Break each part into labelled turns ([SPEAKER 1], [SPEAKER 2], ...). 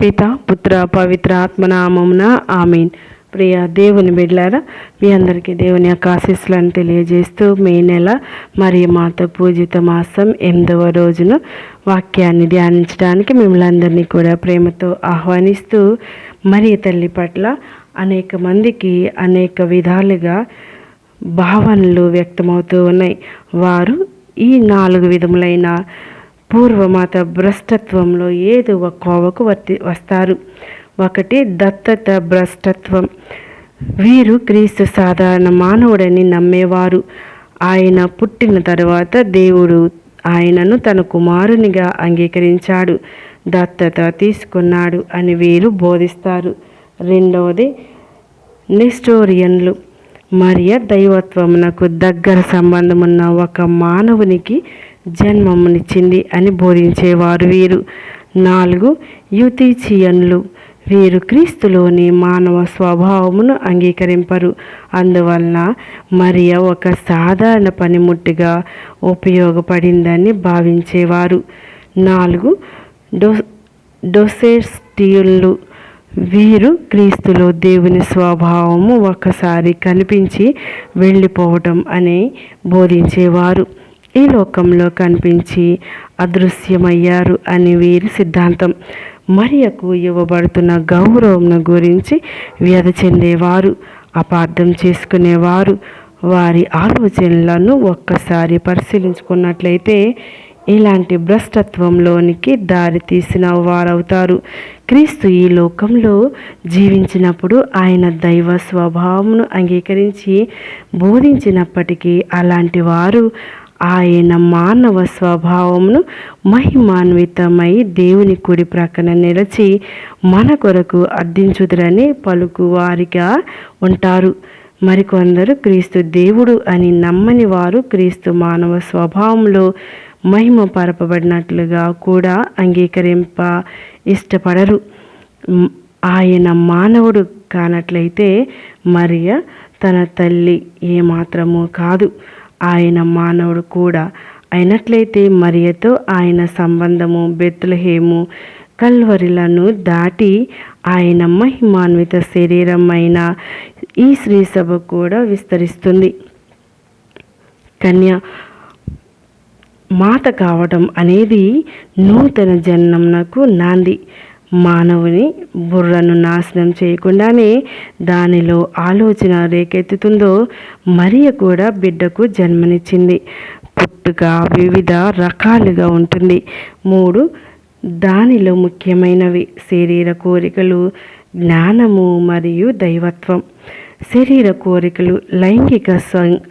[SPEAKER 1] పిత పుత్ర పవిత్ర ఆత్మనామమున ఆమెన్. ప్రియ దేవుని బిడ్లారా మీ అందరికీ దేవుని యొక్క ఆశీస్సులను తెలియజేస్తూ మే నెల మరియు మాత పూజిత మాసం ఎనిమిదవ రోజున వాక్యాన్ని ధ్యానించడానికి మిమ్మల్ని అందరినీ కూడా ప్రేమతో ఆహ్వానిస్తూ మరి తల్లి పట్ల అనేక మందికి అనేక విధాలుగా భావనలు వ్యక్తమవుతూ ఉన్నాయి. వారు ఈ నాలుగు విధములైన పూర్వమాత భ్రష్టత్వంలో ఏదో ఒక కోవకు వర్తి వస్తారు. ఒకటి దత్తత భ్రష్టత్వం. వీరు క్రీస్తు సాధారణ మానవుడని నమ్మేవారు. ఆయన పుట్టిన తర్వాత దేవుడు ఆయనను తన కుమారునిగా అంగీకరించాడు. దత్తత తీసుకున్నాడు అని వీరు బోధిస్తారు. రెండవది నెస్టోరియన్లు. మరియ దైవత్వమునకు దగ్గర సంబంధమున్న ఒక మానవునికి జన్మమునిచ్చింది అని బోధించేవారు వీరు. నాలుగు యూతిచియన్లు వీరు క్రీస్తులోని మానవ స్వభావమును అంగీకరింపరు. అందువలన మరియ ఒక సాధారణ పనిముట్టుగా ఉపయోగపడిందని భావించేవారు. నాలుగు డో డొసెస్టియుళ్ళు వీరు క్రీస్తులో దేవుని స్వభావము ఒకసారి కనిపించి వెళ్ళిపోవటం అని బోధించేవారు. ఈ లోకంలో కనిపించి అదృశ్యమయ్యారు అని వీరి సిద్ధాంతం. మరియకు ఇవ్వబడుతున్న గౌరవం గురించి వ్యధ చెందేవారు అపార్థం చేసుకునేవారు. వారి ఆలోచనలను ఒక్కసారి పరిశీలించుకున్నట్లయితే ఇలాంటి భ్రష్టత్వంలోనికి దారి తీసిన వారవుతారు. క్రీస్తు ఈ లోకంలో జీవించినప్పుడు ఆయన దైవ స్వభావమును అంగీకరించి బోధించినప్పటికీ అలాంటి వారు ఆయన మానవ స్వభావమును మహిమాన్వితమై దేవుని కుడి ప్రక్కన నిలిచి మన కొరకు అర్థించుదురని పలుకు వారిగా ఉంటారు. మరికొందరు క్రీస్తు దేవుడు అని నమ్మని వారు క్రీస్తు మానవ స్వభావంలో మహిమ పరపబడినట్లుగా కూడా అంగీకరింప ఇష్టపడరు. ఆయన మానవుడు కానట్లయితే మరియ తన తల్లి ఏమాత్రము కాదు. ఆయన మానవుడు కూడా. అయినట్లయితే మరియతో ఆయన సంబంధము బెత్తులహేము కల్వరిలను దాటి ఆయన మహిమాన్విత శరీరమైన ఈ శ్రీసభ కూడా విస్తరిస్తుంది. కన్య మాత కావటం అనేది నూతన జన్మనకు నాంది. మానవుని బుర్రను నాశనం చేయకుండానే దానిలో ఆలోచన రేకెత్తుతుందో మరియ కూడా బిడ్డకు జన్మనిచ్చింది. పుట్టుక వివిధ రకాలుగా ఉంటుంది. మూడు దానిలో ముఖ్యమైనవి శరీర కోరికలు జ్ఞానము మరియు దైవత్వం. శరీర కోరికలు లైంగిక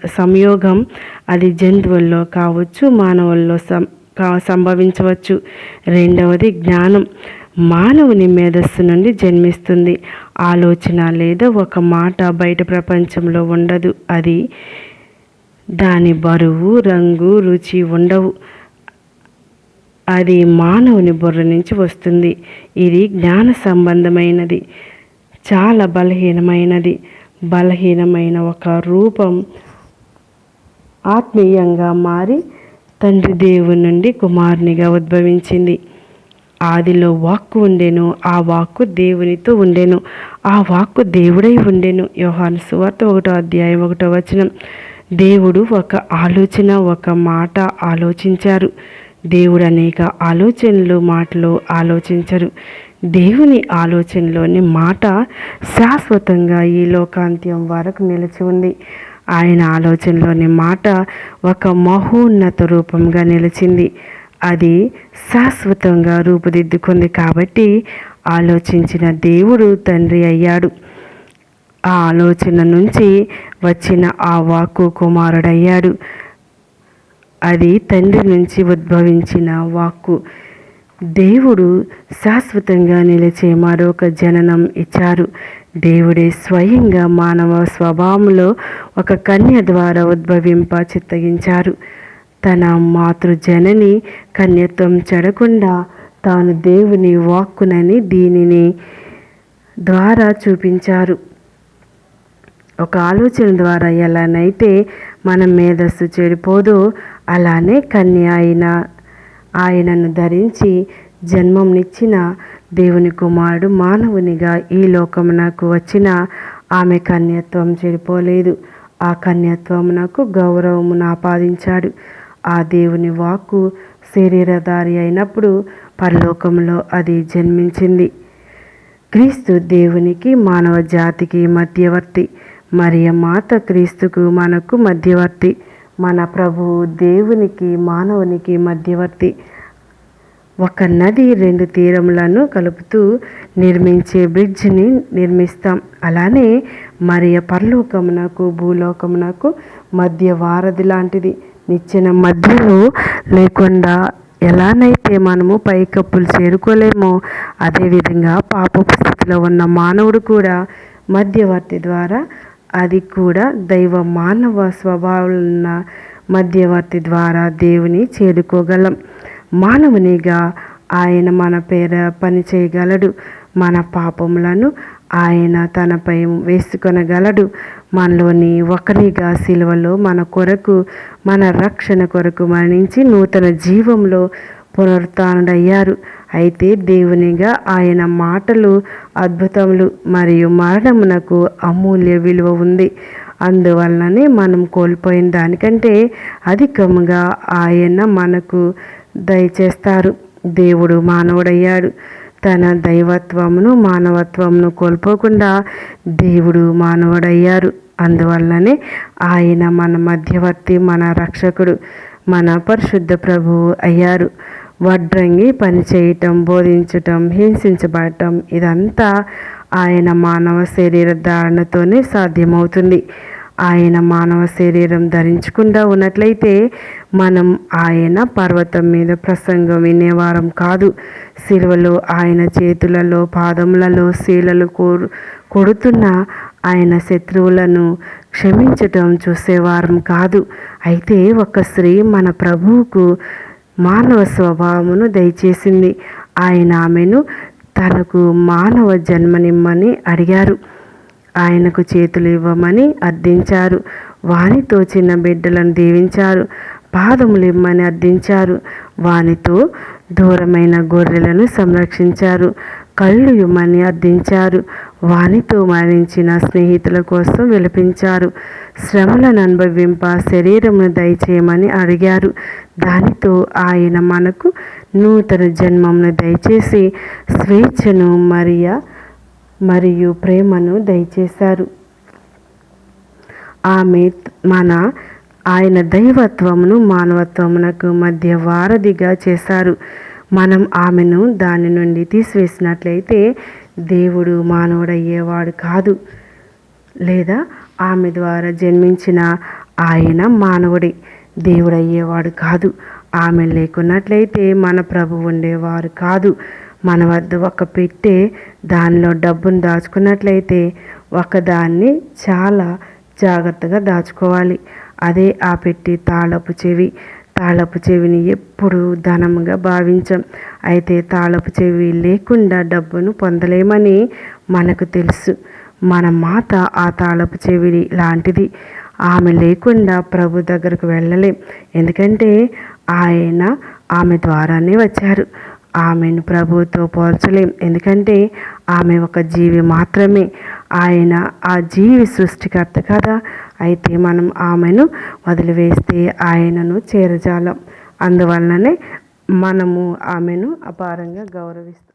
[SPEAKER 1] సంయోగం అది జంతువుల్లో కావచ్చు మానవుల్లో సం సంభవించవచ్చు. రెండవది జ్ఞానం. మానవుని మేధస్సు నుండి జన్మిస్తుంది. ఆలోచన లేదా ఒక మాట బయట ప్రపంచంలో ఉండదు. అది దాని బరువు రంగు రుచి ఉండవు. అది మానవుని బుర్ర నుంచి వస్తుంది. ఇది జ్ఞాన సంబంధమైనది. చాలా బలహీనమైనది. బలహీనమైన ఒక రూపం ఆత్మీయంగా మారి తండ్రి దేవుని నుండి కుమారునిగా ఉద్భవించింది. ఆదిలో వాక్కు ఉండెను ఆ వాక్కు దేవునితో ఉండెను ఆ వాక్కు దేవుడై ఉండెను. యోహాను సువార్త ఒకటో అధ్యాయం ఒకటో వచనం. దేవుడు ఒక ఆలోచన ఒక మాట ఆలోచించారు. దేవుడు అనేక ఆలోచనలు మాటలు ఆలోచించరు. దేవుని ఆలోచనలోని మాట శాశ్వతంగా ఈ లోకాంత్యం వరకు నిలిచి ఉంది. ఆయన ఆలోచనలోని మాట ఒక మహోన్నత రూపంగా నిలిచింది. అది శాశ్వతంగా రూపుదిద్దుకుంది కాబట్టి ఆలోచించిన దేవుడు తండ్రి అయ్యాడు. ఆ ఆలోచన నుంచి వచ్చిన ఆ వాక్కు కుమారుడయ్యాడు. అది తండ్రి నుంచి ఉద్భవించిన వాక్కు. దేవుడు శాశ్వతంగా నిలిచే మరొక జననం ఇచ్చారు. దేవుడే స్వయంగా మానవ స్వభావంలో ఒక కన్య ద్వారా ఉద్భవింప చిత్తగించారు. తన మాతృజనని కన్యత్వం చెడకుండా తాను దేవుని వాక్కునని దీనిని ద్వారా చూపించారు. ఒక ఆలోచన ద్వారా ఎలానైతే మన మేధస్సు చెడిపోదో అలానే కన్య అయిన ఆయనను ధరించి జన్మంనిచ్చిన దేవుని కుమారుడు మానవునిగా ఈ లోకమునకు వచ్చిన ఆమె కన్యత్వం చెడిపోలేదు. ఆ కన్యత్వమునకు గౌరవమును ఆపాదించాడు. ఆ దేవుని వాక్కు శరీరధారి అయినప్పుడు పరలోకంలో అది జన్మించింది. క్రీస్తు దేవునికి మానవ జాతికి మధ్యవర్తి. మరియ మాత క్రీస్తుకు మనకు మధ్యవర్తి. మన ప్రభువు దేవునికి మానవునికి మధ్యవర్తి. ఒక నది రెండు తీరములను కలుపుతూ నిర్మించే బ్రిడ్జ్ని నిర్మిస్తాం. అలానే మరియ పరలోకమునకు భూలోకమునకు మధ్య వారధి లాంటిది. నిచ్చెన మధ్యలో లేకుండా ఎలానైతే మనము పైకప్పులు చేరుకోలేమో అదేవిధంగా పాపపు స్థితిలో ఉన్న మానవుడు కూడా మధ్యవర్తి ద్వారా అది కూడా దైవ మానవ స్వభావాలున్న మధ్యవర్తి ద్వారా దేవుని చేరుకోగలం. మానవునిగా ఆయన మన పేర పని చేయగలడు. మన పాపములను ఆయన తనపై వేసుకొనగలడు. మనలోని ఒకరిగా సిలువలో మన కొరకు మన రక్షణ కొరకు మరణించి నూతన జీవంలో పునరుత్డయ్యారు. అయితే దేవునిగా ఆయన మాటలు అద్భుతములు మరియు మరణమునకు అమూల్య విలువ ఉంది. అందువలననే మనం కోల్పోయిన దానికంటే అధికముగా ఆయన మనకు దయచేస్తారు. దేవుడు మానవుడయ్యాడు. తన దైవత్వమును మానవత్వమును కోల్పోకుండా దేవుడు మానవుడయ్యారు. అందువల్లనే ఆయన మన మధ్యవర్తి మన రక్షకుడు మన పరిశుద్ధ ప్రభువు అయ్యారు. వడ్రంగి పనిచేయటం బోధించటం హింసించబడటం ఇదంతా ఆయన మానవ శరీర ధారణతోనే సాధ్యమవుతుంది. ఆయన మానవ శరీరం ధరించకుండా ఉన్నట్లయితే మనం ఆయన పర్వతం మీద ప్రసంగం వినేవారం కాదు. సిలువలో ఆయన చేతులలో పాదములలో శీలలు కోరు కొడుతున్న ఆయన శత్రువులను క్షమించటం చూసేవారం కాదు. అయితే ఒక స్త్రీ మన ప్రభువుకు మానవ స్వభావమును దయచేసింది. ఆయన ఆమెను తనకు మానవ జన్మనిమ్మని అడిగారు. ఆయనకు చేతులు ఇవ్వమని అర్థించారు. వానితో చిన్న బిడ్డలను దీవించారు. పాదములు ఇమ్మని అర్థించారు. వానితో దూరమైన గొర్రెలను సంరక్షించారు. కళ్ళు ఇమ్మని అర్థించారు వానితో మరణించిన స్నేహితుల కోసం విలపించారు. శ్రమలను అనుభవింప శరీరమును దయచేయమని అడిగారు. దానితో ఆయన మనకు నూతన జన్మమును దయచేసి స్వేచ్ఛను మరియ మరియు ప్రేమను దయచేశారు. ఆమె మన ఆయన దైవత్వమును మానవత్వమునకు మధ్య వారధిగా చేశారు. మనం ఆమెను దాని నుండి తీసివేసినట్లయితే దేవుడు మానవుడయ్యేవాడు కాదు. లేదా ఆమె ద్వారా జన్మించిన ఆయన మానవుడి దేవుడయ్యేవాడు కాదు. ఆమె లేకున్నట్లయితే మన ప్రభు ఉండేవారు కాదు. మన వద్ద ఒక పెట్టే దానిలో డబ్బును దాచుకున్నట్లయితే ఒకదాన్ని చాలా జాగ్రత్తగా దాచుకోవాలి. అదే ఆ పెట్టి తాళపు చెవి. తాళపు చెవిని ఎప్పుడు ధనంగా భావించాం. అయితే తాళపు చెవి లేకుండా డబ్బును పొందలేమని మనకు తెలుసు. మన మాత ఆ తాళపు చెవిని లాంటిది. ఆమె లేకుండా ప్రభు దగ్గరకు వెళ్ళలేం. ఎందుకంటే ఆయన ఆమె ద్వారానే వచ్చారు. ఆమెను ప్రభుతో పోల్చలేం. ఎందుకంటే ఆమె ఒక జీవి మాత్రమే. ఆయన ఆ జీవి సృష్టికర్త కదా. అయితే మనం ఆమెను వదిలివేస్తే ఆయనను చేరజాలం. అందువలననే మనము ఆమెను అపారంగా గౌరవిస్తాం.